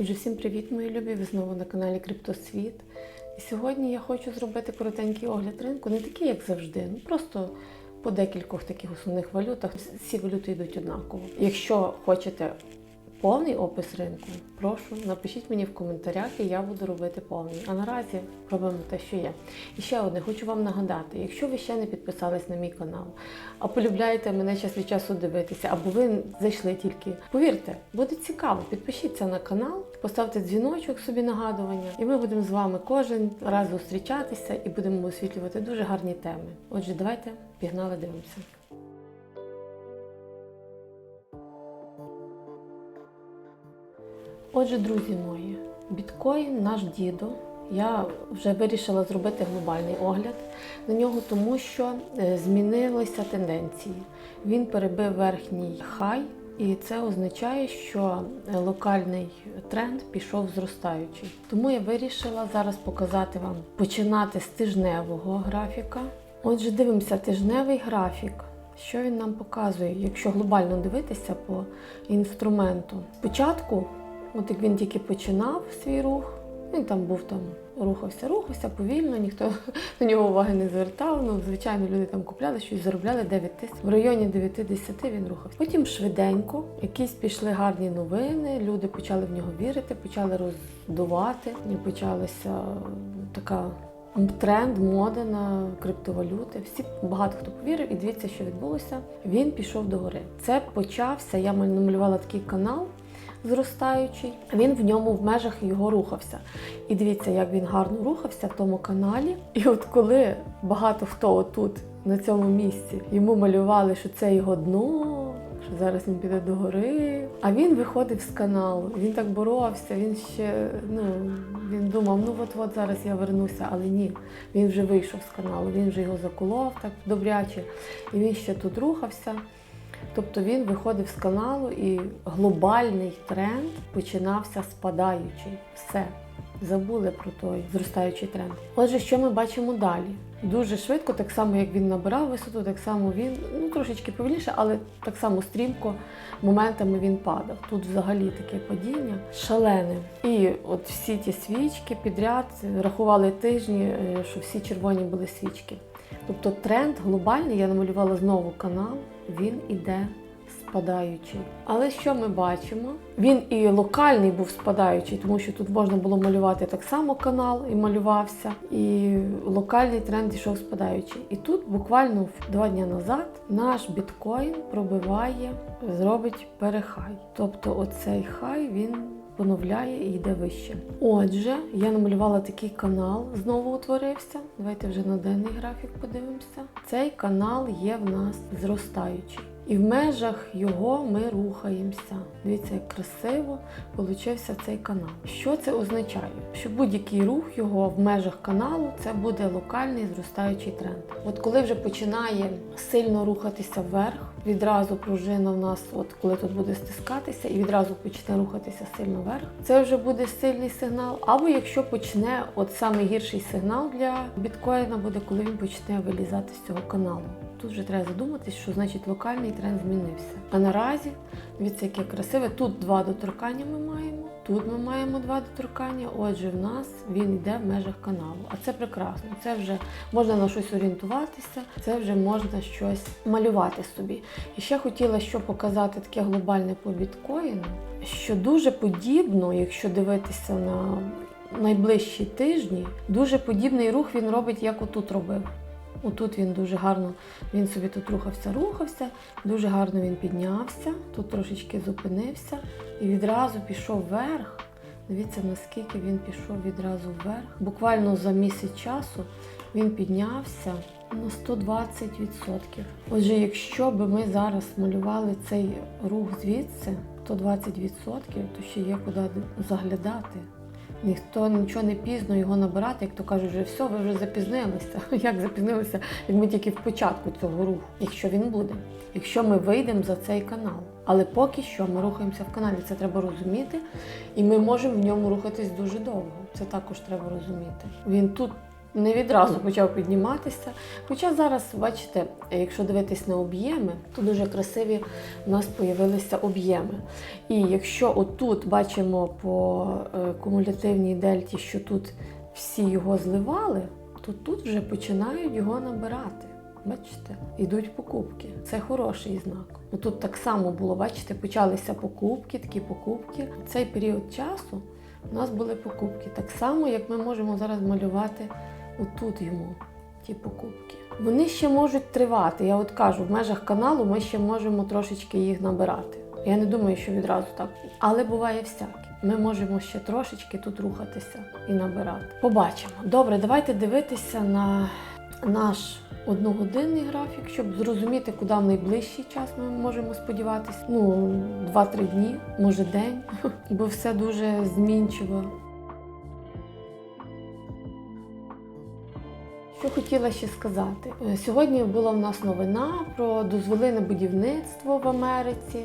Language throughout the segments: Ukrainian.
Отже, всім привіт, мої любі! Ви знову на каналі Криптосвіт. І сьогодні я хочу зробити коротенький огляд ринку, не такий, як завжди, ну просто по декількох таких основних валютах. Всі валюти йдуть однаково. Якщо хочете повний опис ринку, прошу напишіть мені в коментарях, і я буду робити повний. А наразі робимо те, що є. І ще одне, хочу вам нагадати: якщо ви ще не підписались на мій канал, а полюбляєте мене час від часу дивитися, або ви зайшли тільки, повірте, буде цікаво. Підпишіться на канал, поставте дзвіночок собі нагадування, і ми будемо з вами кожен раз зустрічатися і будемо освітлювати дуже гарні теми. Отже, давайте пігнали, дивимося. Отже, друзі мої, біткоін наш дідо. Я вже вирішила зробити глобальний огляд на нього, тому що е, змінилися тенденції. Він перебив верхній хай, і це означає, що е, локальний тренд пішов зростаючий. Тому я вирішила зараз показати вам починати з тижневого графіка. Отже, дивимося тижневий графік. Що він нам показує, якщо глобально дивитися по інструменту? Спочатку От як він тільки починав свій рух, він там був там, рухався, рухався повільно, ніхто на нього уваги не звертав. Ну, звичайно, люди там купляли щось, заробляли 9 тисяч. В районі 9-10 він рухався. Потім швиденько, якісь пішли гарні новини, люди почали в нього вірити, почали роздувати, і почалася така. Тренд, мода на криптовалюти. Всі багато хто повірив, і дивіться, що відбулося. Він пішов до гори. Це почався. Я намалювала такий канал зростаючий. Він в ньому в межах його рухався. І дивіться, як він гарно рухався в тому каналі. І от коли багато хто отут на цьому місці йому малювали, що це його дно. що Зараз він піде до гори, а він виходив з каналу. Він так боровся. Він ще ну він думав, ну от от зараз я вернуся, але ні. Він вже вийшов з каналу. Він вже його заколов так добряче, і він ще тут рухався. Тобто він виходив з каналу і глобальний тренд починався спадаючий. Все. Забули про той зростаючий тренд. Отже, що ми бачимо далі? Дуже швидко, так само як він набирав висоту, так само він ну трошечки повільніше, але так само стрімко моментами він падав. Тут взагалі таке падіння шалене. І от всі ті свічки підряд рахували тижні, що всі червоні були свічки. Тобто тренд глобальний, я намалювала знову канал, він іде спадаючий. Але що ми бачимо? Він і локальний був спадаючий, тому що тут можна було малювати так само канал і малювався, і локальний тренд йшов спадаючий. І тут буквально два дні назад наш біткоін пробиває, зробить перехай. Тобто оцей хай він поновляє і йде вище. Отже, я намалювала такий канал, знову утворився. Давайте вже на денний графік подивимося. Цей канал є в нас зростаючий. І в межах його ми рухаємося. Дивіться, як красиво получився цей канал. Що це означає? Що будь-який рух його в межах каналу це буде локальний зростаючий тренд. От коли вже починає сильно рухатися вверх, відразу пружина в нас, от коли тут буде стискатися, і відразу почне рухатися сильно вверх, це вже буде сильний сигнал. Або якщо почне, от найгірший сигнал для біткоїна буде, коли він почне вилізати з цього каналу. Тут вже треба задуматись, що значить локальний тренд змінився. А наразі, дивіться, яке красиве. Тут два доторкання ми маємо, тут ми маємо два доторкання. Отже, в нас він йде в межах каналу. А це прекрасно. Це вже можна на щось орієнтуватися, це вже можна щось малювати собі. І ще хотіла що показати таке глобальне по біткоїну, що дуже подібно, якщо дивитися на найближчі тижні, дуже подібний рух він робить, як отут робив. Отут він дуже гарно, він собі тут рухався, рухався, дуже гарно він піднявся, тут трошечки зупинився і відразу пішов вверх. Дивіться, наскільки він пішов відразу вверх. Буквально за місяць часу він піднявся на 120%. Отже, якщо б ми зараз малювали цей рух звідси, 120%, то ще є куди заглядати. Ніхто нічого не пізно його набирати, як то кажуть, вже все, ви вже запізнилися. Як запізнилися, як ми тільки в початку цього руху, якщо він буде, якщо ми вийдемо за цей канал. Але поки що ми рухаємося в каналі, це треба розуміти, і ми можемо в ньому рухатись дуже довго. Це також треба розуміти. Він тут не відразу почав підніматися. Хоча зараз, бачите, якщо дивитись на об'єми, то дуже красиві у нас з'явилися об'єми. І якщо отут бачимо по е, кумулятивній дельті, що тут всі його зливали, то тут вже починають його набирати. Бачите, ідуть покупки. Це хороший знак. Тут так само було, бачите, почалися покупки, такі покупки. Цей період часу у нас були покупки. Так само, як ми можемо зараз малювати отут йому ті покупки. Вони ще можуть тривати. Я от кажу, в межах каналу ми ще можемо трошечки їх набирати. Я не думаю, що відразу так. Але буває всяке. Ми можемо ще трошечки тут рухатися і набирати. Побачимо. Добре, давайте дивитися на наш одногодинний графік, щоб зрозуміти, куди в найближчий час ми можемо сподіватися. Ну, 2-3 дні, може день, бо все дуже змінчиво. Хотіла ще сказати? Е, Сьогодні була в нас новина про дозволи будівництво в Америці, е,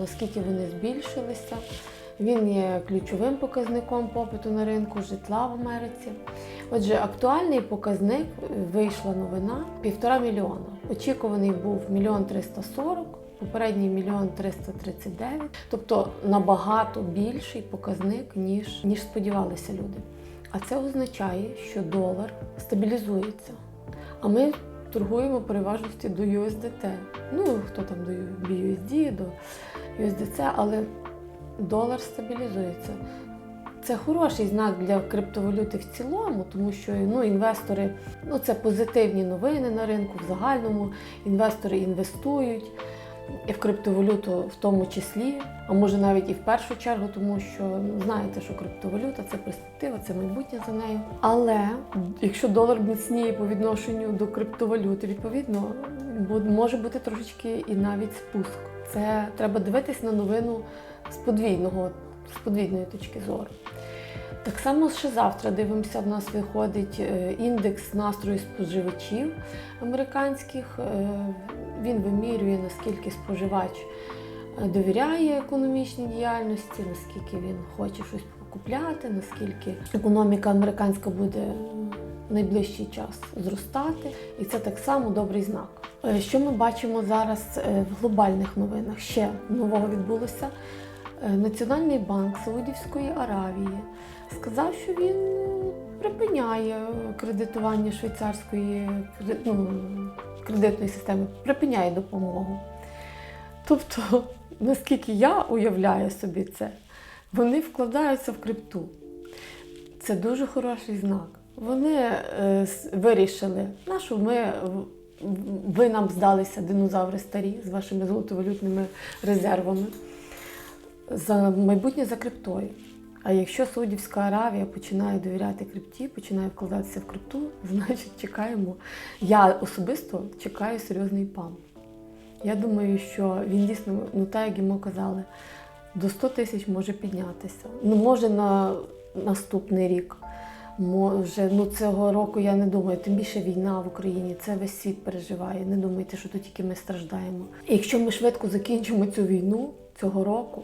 наскільки вони збільшилися. Він є ключовим показником попиту на ринку житла в Америці. Отже, актуальний показник е, вийшла новина півтора мільйона. Очікуваний був мільйон триста сорок. Попередній мільйон 339, тобто набагато більший показник, ніж, ніж сподівалися люди. А це означає, що долар стабілізується. А ми торгуємо переважності до USDT. Ну, хто там до BUSD, до USDC, але долар стабілізується. Це хороший знак для криптовалюти в цілому, тому що ну, інвестори, ну це позитивні новини на ринку в загальному. Інвестори інвестують і в криптовалюту в тому числі, а може навіть і в першу чергу, тому що ну, знаєте, що криптовалюта це перспектива, це майбутнє за нею. Але якщо долар міцніє по відношенню до криптовалюти, відповідно може бути трошечки і навіть спуск. Це треба дивитись на новину з подвійного, з подвійної точки зору. Так само ще завтра дивимося, в нас виходить е, індекс настрою споживачів американських. Е, Він вимірює, наскільки споживач е, довіряє економічній діяльності, наскільки він хоче щось купляти, наскільки економіка американська буде в найближчий час зростати. І це так само добрий знак. Що ми бачимо зараз в глобальних новинах? Ще нового відбулося. Національний банк Саудівської Аравії сказав, що він е, припиняє кредитування швейцарської ну, кредитної системи, припиняє допомогу. Тобто, наскільки я уявляю собі це, вони вкладаються в крипту. Це дуже хороший знак. Вони е, вирішили, на що ми, ви нам здалися динозаври старі з вашими золотовалютними резервами за майбутнє за криптою. А якщо Саудівська Аравія починає довіряти крипті, починає вкладатися в крипту, значить чекаємо. Я особисто чекаю серйозний памп. Я думаю, що він дійсно, ну так як йому казали, до 100 тисяч може піднятися. Ну, може на наступний рік. Може, ну цього року я не думаю, тим більше війна в Україні, це весь світ переживає. Не думайте, що тут тільки ми страждаємо. І якщо ми швидко закінчимо цю війну цього року,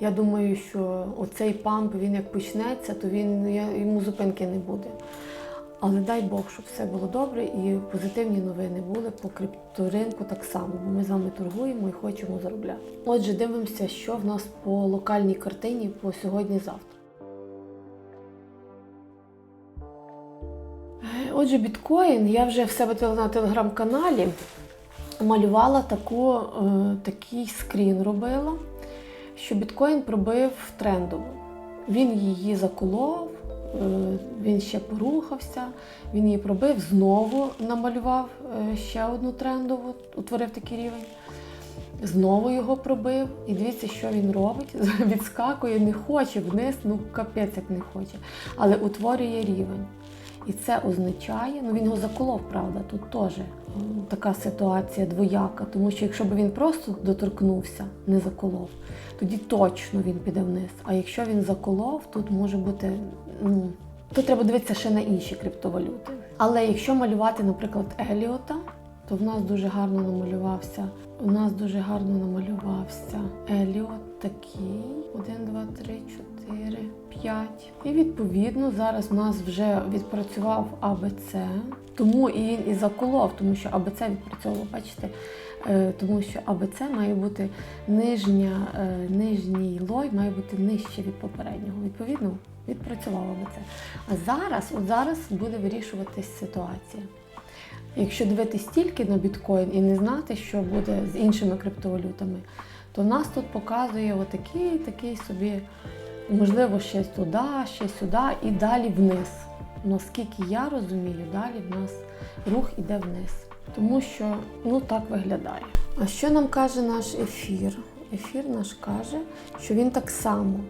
я думаю, що оцей памп він як почнеться, то він йому зупинки не буде. Але дай Бог, щоб все було добре і позитивні новини були по крипторинку так само, ми з вами торгуємо і хочемо заробляти. Отже, дивимося, що в нас по локальній картині по сьогодні-завтра. Отже, біткоін я вже в себе на телеграм-каналі малювала таку, е, такий скрін робила, що біткоін пробив трендову. Він її заколов, е, він ще порухався, він її пробив, знову намалював е, ще одну трендову, утворив такий рівень. Знову його пробив, і дивіться, що він робить. Відскакує, не хоче вниз, ну капець як не хоче, але утворює рівень. І це означає, ну він його заколов, правда, тут теж така ситуація двояка, тому що якщо б він просто доторкнувся, не заколов, тоді точно він піде вниз. А якщо він заколов, тут може бути, ну, тут треба дивитися ще на інші криптовалюти. Але якщо малювати, наприклад, Еліота, то в нас дуже гарно намалювався. У нас дуже гарно намалювався Еліот такий. Один, два, три, чотири, І відповідно зараз в нас вже відпрацював АБЦ, тому і він і заколов, тому що АБЦ відпрацьовував, бачите, Е, тому що АБЦ має бути нижня, е, нижній лой має бути нижче від попереднього. Відповідно, відпрацював АБЦ. А зараз, от зараз буде вирішуватись ситуація. Якщо дивитись тільки на біткоін і не знати, що буде з іншими криптовалютами, то нас тут показує отакий такий собі, можливо, ще туди, ще сюди і далі вниз. Наскільки я розумію, далі в нас рух іде вниз. Тому що ну так виглядає. А що нам каже наш ефір? Ефір наш каже, що він так само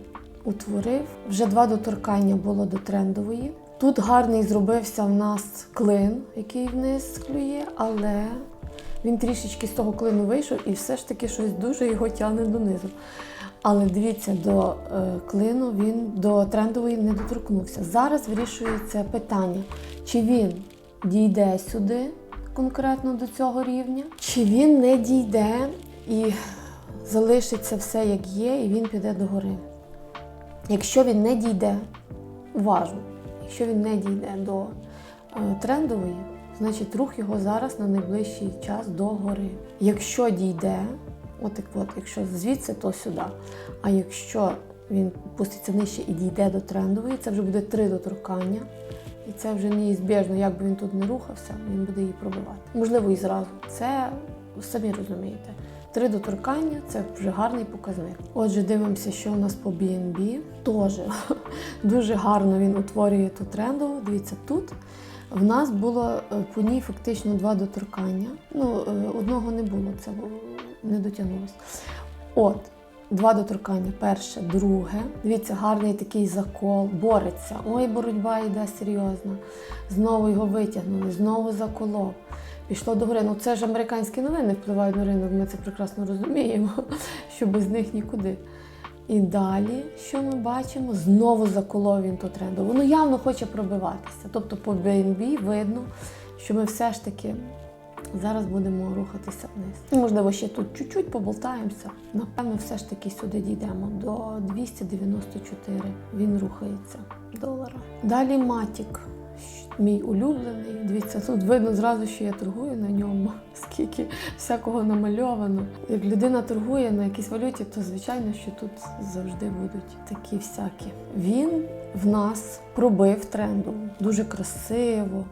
утворив. Вже два доторкання було до трендової. Тут гарний зробився в нас клин, який вниз клює, але він трішечки з того клину вийшов і все ж таки щось дуже його тягне донизу. Але дивіться, до е, клину він до трендової не доторкнувся. Зараз вирішується питання, чи він дійде сюди конкретно до цього рівня, чи він не дійде і залишиться все як є, і він піде догори. Якщо він не дійде, уважно, якщо він не дійде до е, трендової, значить рух його зараз на найближчий час догори. Якщо дійде, от так от, якщо звідси, то сюди. А якщо він пуститься нижче і дійде до трендової, це вже буде три доторкання. І це вже неізбіжно, як би він тут не рухався, він буде її пробивати. Можливо, і зразу. Це самі розумієте. Три доторкання це вже гарний показник. Отже, дивимося, що у нас по BNB. Теж дуже гарно він утворює ту трендову. Дивіться, тут в нас було е, по ній фактично два доторкання. Ну, е, одного не було, це не дотягнулося. От, два доторкання. Перше, друге. Дивіться, гарний такий закол, бореться. Ой, боротьба йде серйозна. Знову його витягнули, знову заколов. Пішло до гори. Ну це ж американські новини впливають на ринок, ми це прекрасно розуміємо, що без них нікуди. І далі, що ми бачимо? Знову заколов він ту тренду. Воно явно хоче пробиватися. Тобто по BNB видно, що ми все ж таки зараз будемо рухатися вниз. І, можливо, ще тут чуть-чуть поболтаємося. Напевно, все ж таки сюди дійдемо до 294. Він рухається долара. Далі матік. Мій улюблений. Дивіться, тут видно зразу, що я торгую на ньому, скільки всякого намальовано. Як людина торгує на якійсь валюті, то звичайно, що тут завжди будуть такі всякі. Він в нас пробив трендову, дуже красиво,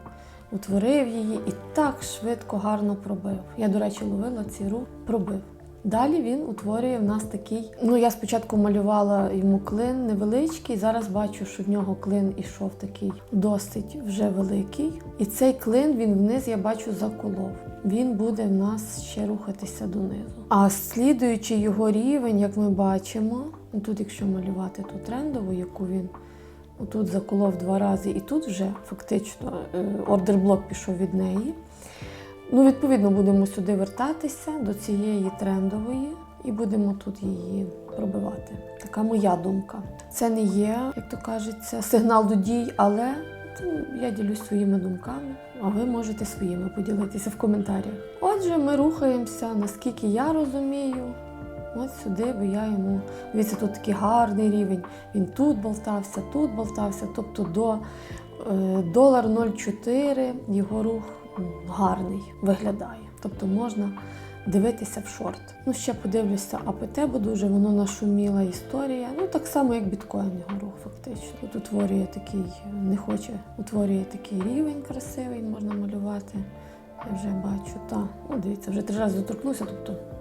утворив її і так швидко, гарно пробив. Я, до речі, ловила цей рух, пробив. Далі він утворює в нас такий. Ну, я спочатку малювала йому клин невеличкий. Зараз бачу, що в нього клин ішов такий досить вже великий. І цей клин він вниз, я бачу, заколов. Він буде в нас ще рухатися донизу. А слідуючи його рівень, як ми бачимо, ну, тут, якщо малювати ту трендову, яку він отут заколов два рази, і тут вже фактично е, ордерблок пішов від неї. Ну, відповідно, будемо сюди вертатися до цієї трендової і будемо тут її пробивати. Така моя думка. Це не є, як то кажеться, сигнал до дій, але ну, я ділюсь своїми думками, а ви можете своїми поділитися в коментарях. Отже, ми рухаємося, наскільки я розумію. От сюди би я йому. Дивіться, тут такий гарний рівень. Він тут болтався, тут болтався. Тобто до е, долар 0,4 його рух гарний виглядає. Тобто можна дивитися в шорт. Ну, ще подивлюся АПТ, бо дуже воно нашуміла історія. Ну, так само, як біткоін його рух, фактично. Тут утворює такий, не хоче, утворює такий рівень красивий, можна малювати. Я вже бачу, та, ну дивіться, вже три рази доторкнувся, тобто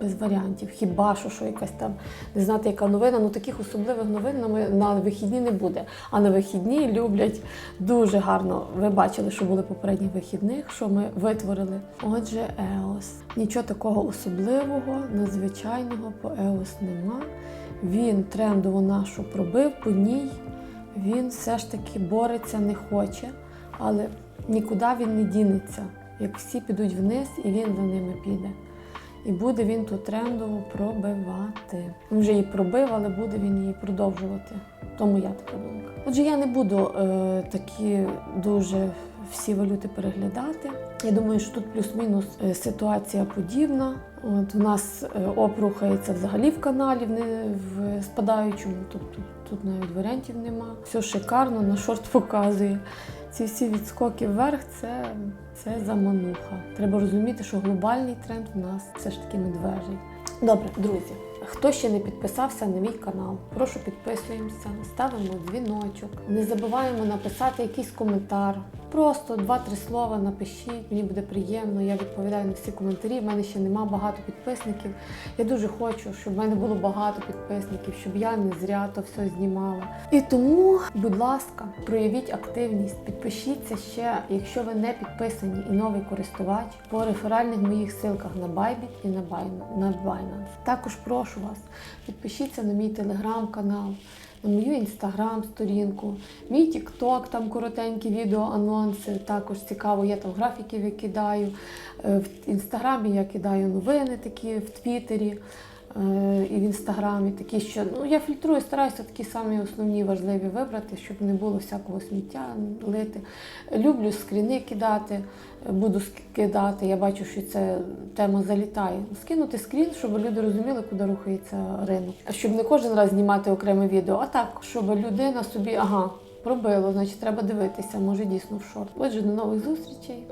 без варіантів. Хіба що, що якась там не знати, яка новина. Ну таких особливих новин на, на вихідні не буде. А на вихідні люблять дуже гарно. Ви бачили, що були попередні вихідних, що ми витворили. Отже, EOS. Нічого такого особливого, надзвичайного по EOS нема. Він трендову нашу пробив по ній. Він все ж таки бореться, не хоче, але нікуди він не дінеться. Як всі підуть вниз, і він за ними піде. І буде він ту трендову пробивати. Він вже її пробив, але буде він її продовжувати. Тому я така думка. Отже, я не буду е, такі дуже всі валюти переглядати. Я думаю, що тут плюс-мінус е, ситуація подібна. От у нас е, оп рухається взагалі в каналі, в, в спадаючому, тобто тут навіть варіантів нема. Все шикарно, на шорт показує. Ці всі відскоки вверх це, це замануха. Треба розуміти, що глобальний тренд в нас все ж таки медвежий. Добре, друзі. Хто ще не підписався на мій канал, прошу підписуємося, ставимо дзвіночок. Не забуваємо написати якийсь коментар. Просто два-три слова напишіть, мені буде приємно. Я відповідаю на всі коментарі. В мене ще нема багато підписників. Я дуже хочу, щоб в мене було багато підписників, щоб я не зря то все знімала. І тому, будь ласка, проявіть активність, підпишіться ще, якщо ви не підписані і новий користувач по реферальних моїх ссылках на Bybit і на Bin- на Binance. Також прошу вас, підпишіться на мій телеграм-канал. На мою інстаграм-сторінку, мій тікток, там коротенькі відео, анонси. Також цікаво, я там графіки викидаю. Е, В інстаграмі я кидаю новини такі в Твіттері і в інстаграмі такі, що ну я фільтрую, стараюся такі самі основні важливі вибрати, щоб не було всякого сміття лити. Люблю скріни кидати, е, буду скидати. Я бачу, що ця тема залітає. Скинути скрін, щоб люди розуміли, куди рухається ринок. Щоб не кожен раз знімати окреме відео, а так, щоб людина собі, ага, пробило, значить треба дивитися, може дійсно в шорт. Отже, до нових зустрічей.